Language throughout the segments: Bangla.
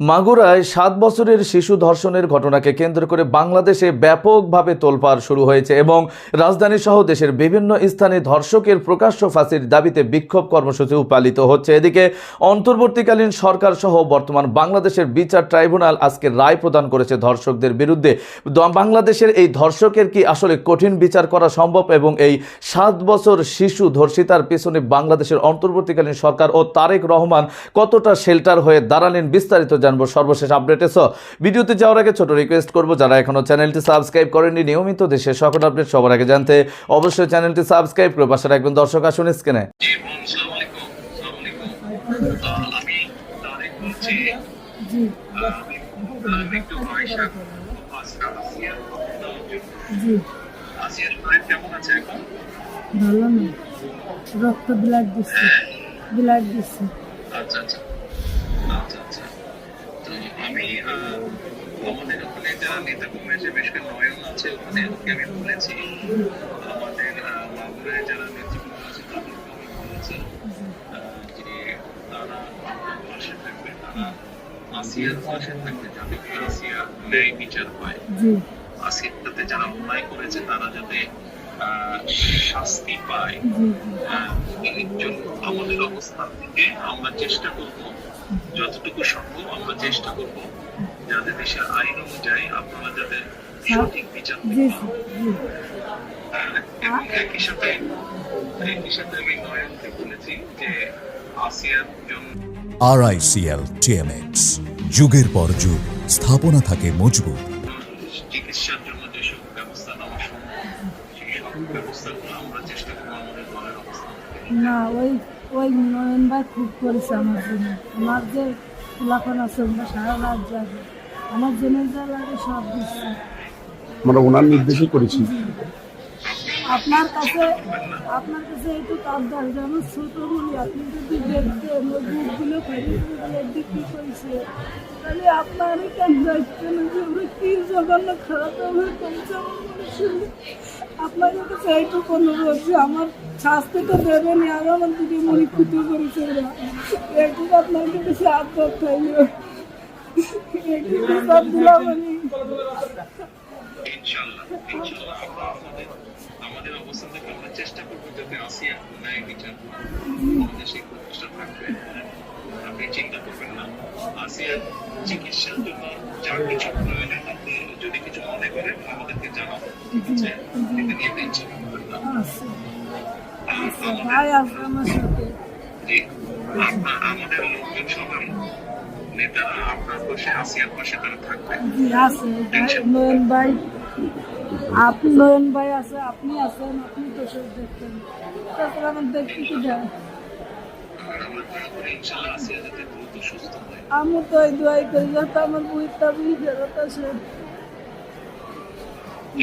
মাগুরায় সাত বছরের শিশু ধর্ষণের ঘটনাকে কেন্দ্র করে বাংলাদেশে ব্যাপকভাবে তোলপাড় শুরু হয়েছে এবং রাজধানী সহ দেশের বিভিন্ন স্থানে ধর্ষকের প্রকাশ্য ফাঁসির দাবিতে বিক্ষোভ কর্মসূচি পালিত হচ্ছে। এদিকে অন্তর্বর্তীকালীন সরকার সহ বর্তমান বাংলাদেশের বিচার ট্রাইব্যুনাল আজকে রায় প্রদান করেছে ধর্ষকদের বিরুদ্ধে। বাংলাদেশের এই ধর্ষকের কি আসলে কঠিন বিচার করা সম্ভব এবং এই সাত বছর শিশু ধর্ষিতার পেছনে বাংলাদেশের অন্তর্বর্তীকালীন সরকার ও তারেক রহমান কতটা শেল্টার হয়ে দাঁড়ালেন বিস্তারিত জানব সর্বশেষ আপডেটে সো ভিডিওতে যাওয়ার আগে ছোট রিকোয়েস্ট করব যারা এখনও চ্যানেলটি সাবস্ক্রাইব করেননি নিয়মিত দেশের সকল আপডেট সবার আগে জানতে অবশ্যই চ্যানেলটি সাবস্ক্রাইব করে পাশে রাখবেন। দর্শক আসুন স্ক্রিনে জি ভালো না। রক্ত ব্লাড দিচ্ছে। ব্লাড দিচ্ছে। আচ্ছা আচ্ছা। আমি আমাদের ওখানে যারা নেতা কর্মী বেশ করে নয়ন আছে ওখানে আমি বলেছি। আমাদের আহ, যারা নেতৃত্ব আছে তাদেরকে আমি বলেছি যে তারা পাশে থাকবে তারা আসিয়ার পাশে থাকবে যাতে আসিয়া ন্যায় বিচার হয়। সাথে যারা অন্যায় করেছে তারা যাতে আহ, শাস্তি পায়। আহ, এর জন্য আমাদের অবস্থান থেকে আমরা চেষ্টা করব যতটুকু সম্ভব আমরা চেষ্টা করব যাতে দেশের আইন অনুযায়ী আপনারা যাতে সঠিক বিচার। এবং একই সাথে একই সাথে আমি নয়নকে বলেছি যে আসিয়ার জন্য আরআইসিএল টিএমএক্স যুগের পর যুগ স্থাপনা থাকে মজবুত। চিকিৎসার জন্য যেসব ব্যবস্থা নেওয়া সম্ভব সেই সব ব্যবস্থাগুলো আমরা চেষ্টা করব আমাদের দলের অবস্থান না ওই ওই নয়ন ভাই খুব করেছে আমার জন্য। আমার যে খোলাখন আছে ওরা সারা রাত যাবে আমার জন্য যা লাগে সব দিচ্ছে। আমরা ওনার নির্দেশই করেছি। আপনার কাছে আপনার কাছে একটু কাজ দরকার আমার ছোট বলি আপনি যদি দেখতেন ওই বুকগুলো ফেলে বিক্রি করেছে। তাহলে আপনার কেন দায়িত্ব না যে আমরা কি জঘন্য খারাপ আমার আমার আপনার কাছে এইটুকু অনুরোধ যে আমার শাস্তি তো দেবেনি আর আমার দিকে মনে ক্ষতি করেছে ওরা। একটু আপনার কাছে আবদার থাকল একটু বিচার দিলাম আমি ইনশাল্লাহ ইনশাল্লাহ আমরা আমাদের আমাদের অবস্থান থেকে আমরা চেষ্টা করব যাতে আসিয়া ন্যায় বিচার। আমাদের সেই প্রচেষ্টা থাকবে। আপনি চিন্তা করবেন না। আসিয়ার চিকিৎসার জন্য যা কিছু প্রয়োজন আপনি যদি কিছু মনে করেন আমাদেরকে জানাবেন। ঠিক আছে এটা নিয়ে টেনশন করবেন না। আচ্ছা। আচ্ছা ভাই আছে আমার সাথে জি। আপনার আমাদের লোকজন সবাই নেতারা আপনার পাশে আসিয়ার পাশে তারা থাকবে। ভাই নয়ন ভাই আপনি নয়ন ভাই আছে আপনি আছেন আপনি তো সব দেখতেন তারপর আমার দেখতে কি যায় আমরা দয়া করে ইনশাল্লাহ আসিয়া যাতে দ্রুত সুস্থ হয় আমি তো এই দোয়াই করি যাতে আমার বই তাবলি ফেরত আসে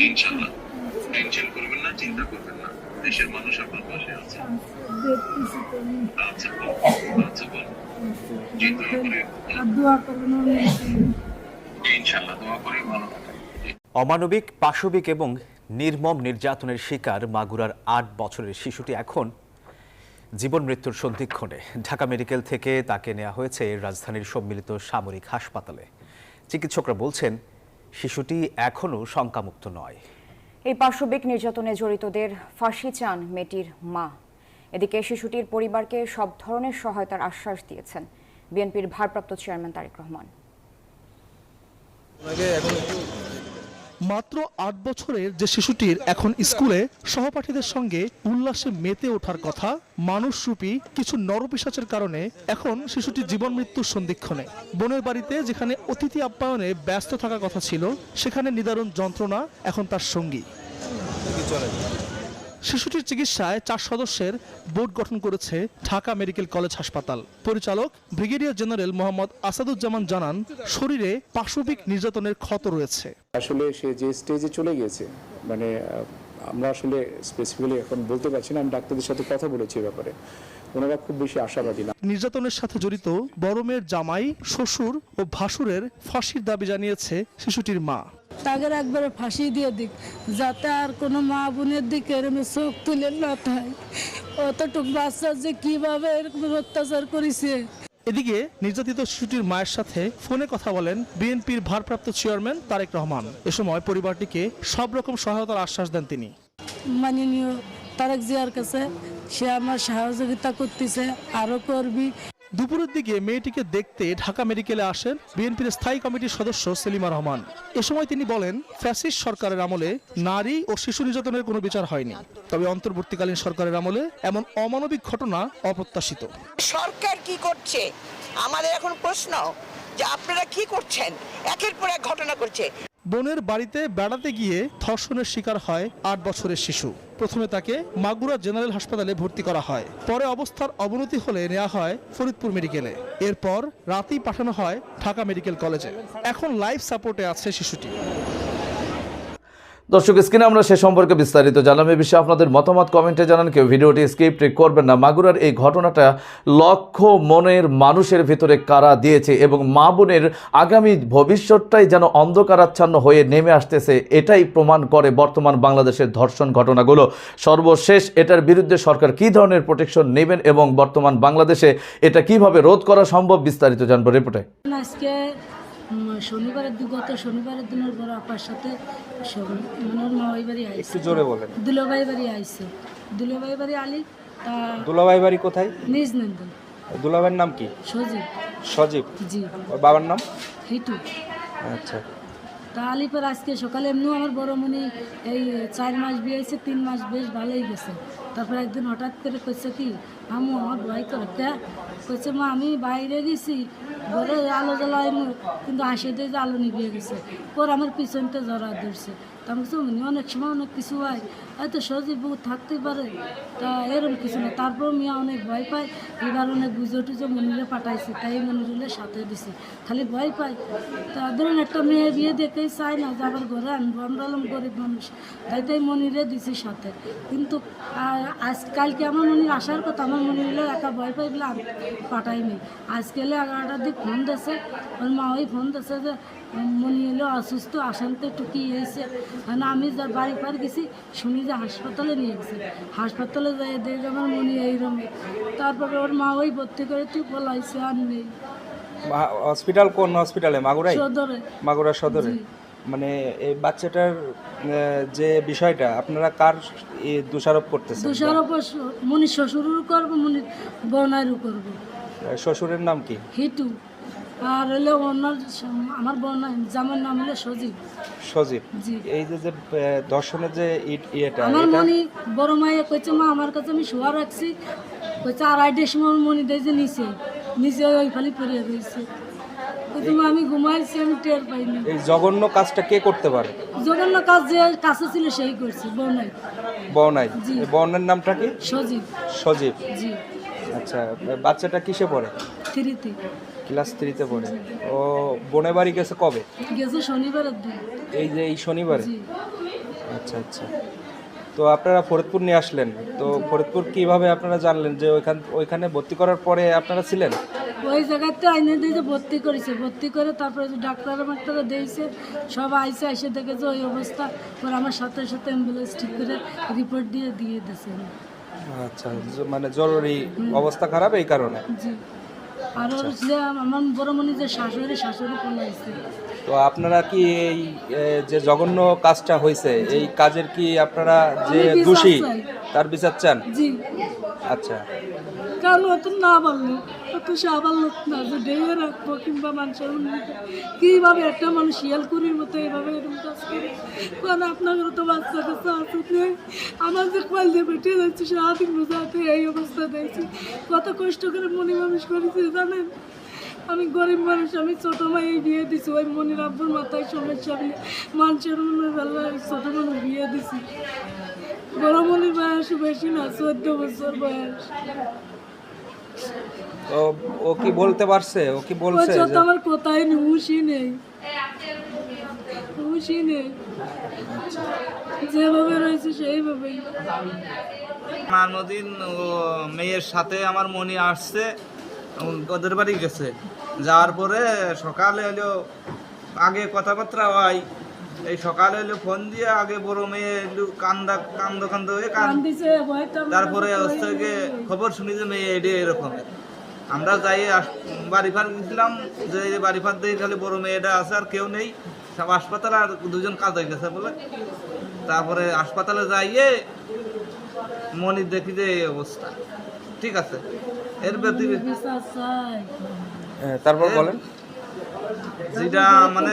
ইনশাল্লাহ টেনশন করবেন না চিন্তা করবেন না। দেশের মানুষ আপনার পাশে আছে। দেখতেছি তো আমি। আচ্ছা আচ্ছা বল। জি দোয়া করে দোয়া করবেন আমি দোয়া করে ভালো অমানবিক পাশবিক এবং নির্মম নির্যাতনের শিকার মাগুরার আট বছরের শিশুটি এখন জীবন মৃত্যুর সন্ধিক্ষণে ঢাকা মেডিকেল থেকে তাকে নেওয়া হয়েছে রাজধানীর সম্মিলিত সামরিক হাসপাতালে। চিকিৎসকরা বলছেন শিশুটি এখনও শঙ্কামুক্ত নয়। এই পাশবিক নির্যাতনে জড়িতদের ফাঁসি চান মেয়েটির মা। এদিকে শিশুটির পরিবারকে সব ধরনের সহায়তার আশ্বাস দিয়েছেন বিএনপির ভারপ্রাপ্ত চেয়ারম্যান তারেক রহমান। মাত্র আট বছরের যে শিশুটির এখন স্কুলে, সহপাঠীদের সঙ্গে উল্লাসে মেতে ওঠার কথা, মানুষরূপী কিছু নরপিসাচের কারণে এখন শিশুটি জীবন মৃত্যুর সন্ধিক্ষণে। বোনের বাড়িতে যেখানে অতিথি আপ্যায়নে ব্যস্ত থাকার কথা ছিল, সেখানে নিদারুণ যন্ত্রণা এখন তার সঙ্গী। শিশুটির চিকিৎসায় চার সদস্যের বোর্ড গঠন করেছে ঢাকা মেডিকেল কলেজ হাসপাতাল। পরিচালক ব্রিগেডিয়ার জেনারেল মোহাম্মদ আসাদুজ্জামান জানান, শরীরে পাশবিক নির্যাতনের ক্ষত রয়েছে। আসলে সে যে স্টেজে চলে গিয়েছে মানে আমরা আসলে স্পেসিফিক্যালি এখন বলতে পারছি না আমি ডাক্তারদের সাথে কথা বলেছি এ ব্যাপারে। ওনারা খুব বেশি আশাবাদী না। নির্যাতনের সাথে জড়িত বড় মেয়ের জামাই শ্বশুর ও ভাসুরের ফাঁসির দাবি জানিয়েছে শিশুটির মা। তাকে একবারে ফাঁসি দিয়ে দিক যাতে আর কোনো মা বোনের দিকে এরকম চোখ তুলে না থাকে অতটুক বাচ্চা যে কীভাবে এরকম অত্যাচার করেছে? এদিকে নির্যাতিত শিশুটির মায়ের সাথে ফোনে কথা বলেন বিএনপির ভারপ্রাপ্ত চেয়ারম্যান তারেক রহমান। এ সময় পরিবারটিকে সব রকম সহায়তার আশ্বাস দেন তিনি। মাননীয় তারেক জিয়ার কাছে সে আমার সহযোগিতা করতেছে আরও করবি দুপুরের দিকে মেয়েটিকে দেখতে ঢাকা মেডিকেলে আসেন বিএনপির স্থায়ী কমিটির সদস্য সেলিমা রহমান। এ সময় তিনি বলেন, ফ্যাসিস্ট সরকারের আমলে নারী ও শিশু নির্যাতনের কোনো বিচার হয়নি। তবে অন্তর্বর্তীকালীন সরকারের আমলে এমন অমানবিক ঘটনা অপ্রত্যাশিত। সরকার কি করছে? আমাদের এখন প্রশ্ন যে আপনারা কি করছেন? একের পর এক ঘটনা করছে। বোনের বাড়িতে বেড়াতে গিয়ে ধর্ষণের শিকার হয় আট বছরের শিশু। প্রথমে তাকে মাগুরা জেনারেল হাসপাতালে ভর্তি করা হয়। পরে অবস্থার অবনতি হলে নেওয়া হয় ফরিদপুর মেডিকেলে। এরপর রাতেই পাঠানো হয় ঢাকা মেডিকেল কলেজে। এখন লাইফ সাপোর্টে আছে শিশুটি। দর্শক, স্ক্রিনে আমরা সে সম্পর্কে বিস্তারিত জানলাম। এ বিষয়ে আপনাদের মতামত কমেন্টে জানান কেউ। ভিডিওটি স্কিপ করবেন না। মাগুরার এই ঘটনাটা লক্ষ মনের মানুষের ভিতরে কারা দিয়েছে এবং মা বোনের আগামী ভবিষ্যৎটাই যেন অন্ধকারাচ্ছন্ন হয়ে নেমে আসতেছে, এটাই প্রমাণ করে বর্তমান বাংলাদেশের ধর্ষণ ঘটনাগুলো। সর্বশেষ এটার বিরুদ্ধে সরকার কী ধরনের প্রোটেকশন নেবেন এবং বর্তমান বাংলাদেশে এটা কীভাবে রোধ করা সম্ভব বিস্তারিত জানব রিপোর্টে। শনিবারের দিন গত শনিবারের দিনের বড় আপার সাথে মানে ওর মামাই বাড়ি আইসে একটু জোরে বলেন। দুলাভাই বাড়ি আইসে দুলাভাই বাড়ি আলি তা দুলাভাই বাড়ি কোথায়? নিজ নন্দন। দুলাভাইয়ের নাম কি? সজীব। সজীব। জি। ওর বাবার নাম? হিটু আচ্ছা। তা আলিপুর আজকে সকালে এমনিও আমার বড় মনি এই চার মাস বিয়ে হয়েছে তিন মাস বেশ ভালোই গেছে। তারপর একদিন হঠাৎ করে কইছে কি আমু আমার ভয় করে কে কইছে মা আমি বাইরে গেছি ঘরে আলো জ্বালাই কিন্তু আসে দিয়ে আলো নিভিয়ে গেছে। পর আমার পিছনটা জড়া ধরছে। আমি "অমনি অনেক সময় অনেক কিছু হয় হয়তো সহজে বউ থাকতেই পারে তা এরকম কিছু না। তারপর মিয়া অনেক ভয় পায় এবার অনেক বুঝো টুজো মনিরে পাঠাইছে তাই মনিরে সাথে দিছি। খালি ভয় পায়। তা ধরুন একটা মেয়ে বিয়ে দেখেই চাই না যে আবার ঘরে আনব আমরা গরিব মানুষ। তাই তাই মনিরে দিছি সাথে। কিন্তু আহ, আজ কালকে আমার মনির আসার কথা? আমার মনিরে একা ভয় পাই বলে পাঠাইনি। আজকে এগারোটার দিক ফোন দিয়েছে ওর মা ওই ফোন দিয়েছে যে মনি এলো অসুস্থ আসানতে একটু কি হয়েছে কারণ আমি যা বাড়ি পার গেছি শুনি যে হাসপাতালে নিয়ে গেছে। হাসপাতালে যাই দেখি আমার মনি এইরকম তারপরে ওর মা ওই ভর্তি করে তুই বলাইছে আর নেই। হসপিটাল কোন হসপিটালে? মাগুরাই? সদরে। মাগুরা সদরে? মানে এই বাচ্চাটার যে বিষয়টা আপনারা কার দোষারোপ করতেছেন? দুশোর ওপর মনি শ্বশুরও করব মনি করব। শ্বশুরের নাম কি? হিটু। আর হলে ওনার আমার বোন জামার নাম হলো সজীব। সজীব? জি। এই যে যে ধর্ষণের যে ইট- ইয়েটা আমার মনি বড় মায়ে কইছে মা আমার কাছে আমি শোয়া রাখছি। কইছে আড়াইটার সময় আমার মনি দেয় যে নিচে। নিচে ওই ফালি পড়িয়ে রয়েছে কইছে আমি ঘুমাইছি আমি টের পাইনি এই জঘন্য কাজটা কে করতে পারে? জঘন্য কাজ যে কাছে ছিল সেই করছে বোনাই বনাই জি। বনের নামটা কি? সজীব। সজীব। জি। আচ্ছা বাচ্চাটা কিসে পড়ে? থ্রিতে। ক্লাস থ্রিতে পড়ে। ও বনে বাড়ি গেছে কবে? গেছে শনিবারের দিন এই যে এই শনিবারে? জি। আচ্ছা আচ্ছা। তো আপনারা ফরিদপুর নিয়ে আসলেন। তো ফরিদপুর কীভাবে আপনারা জানলেন যে ওইখান ওইখানে ভর্তি করার পরে আপনারা ছিলেন? ওই জায়গাতে আইনে দিয়ে যে ভর্তি করেছে। ভর্তি করে তারপরে যে ডাক্তার মাক্তারে দিয়েছে সব আইসে এসে দেখে যে ওই অবস্থা। পরে আমার সাথে সাথে অ্যাম্বুলেন্স ঠিক করে রিপোর্ট দিয়ে দিয়ে দিয়েছে। আচ্ছা মানে জরুরি অবস্থা খারাপ এই কারণে? জি। আর ওর যে আমার বড় মনে যে শাশুড়ি শাশুড়ি পলাইছে তো আপনারা কি এই এ, যে জঘন্য কাজটা হয়েছে এই কাজের কি আপনারা যে আমি বিচার দোষী চাই। তার বিচার চান? জি। আচ্ছা। কারণ অত না পারল অত সে আবার লোক না যে ডেয়ে রাখব কিংবা মানুষের উন্নতি। কীভাবে একটা মানুষ শিয়ালকুড়ির মতো এইভাবে এরকম কাজ করে? কারণ আপনাদের তো বাচ্চা কাচ্চা আছে? নেই। আমার যে কল দিয়ে বেটে যাচ্ছে, সারাদিন বোঝাতে এই অবস্থা দেখছি। কত কষ্ট করে মনি মানুষ করেছি, জানেন? আমি গরিব মানুষ, আমি ছোটো মাই বিয়ে দিছি, ওই মনির আব্বুর মাথায় সমস্যা বলে মানুষের বেলায় ছোটো মানুষ বিয়ে দিছি। বড় মনির বয়স বেশি না, চোদ্দ বছর বয়স। তো ও কি বলতে পারছে? ও কি বলছে যে- আমার কোথায় নেই হুশই নেই। নেই। যেভাবে রয়েছে সেইভাবেই। মানদিন ও মেয়ের সাথে আমার মনি আসছে ও- ওদের বাড়ি গেছে। যাওয়ার পরে সকালে হলো আগে কথাবার্তা হয়। এই সকালে হলো ফোন দিয়ে আগে বড় মেয়ে একটু কান্দা কান্দ কান্দ হয়ে কান কান্দিছে ভয়টা তারপরে হচ্ছে গিয়ে খবর শুনি যে মেয়ে এডি এরকমের আমরা যাই আস- বাড়ি ফার গেছিলাম যে বাড়ি ফার দিয়ে খালি বড় মেয়েটা আছে আর কেউ নেই। সব হাসপাতালে আর দুজন কাজ হয়ে গেছে বলে। তারপরে হাসপাতালে যাইয়ে মনির দেখি যে এই অবস্থা। ঠিক আছে? এর ব্যতীত হ্যাঁ, তারপর বলেন। যেটা মানে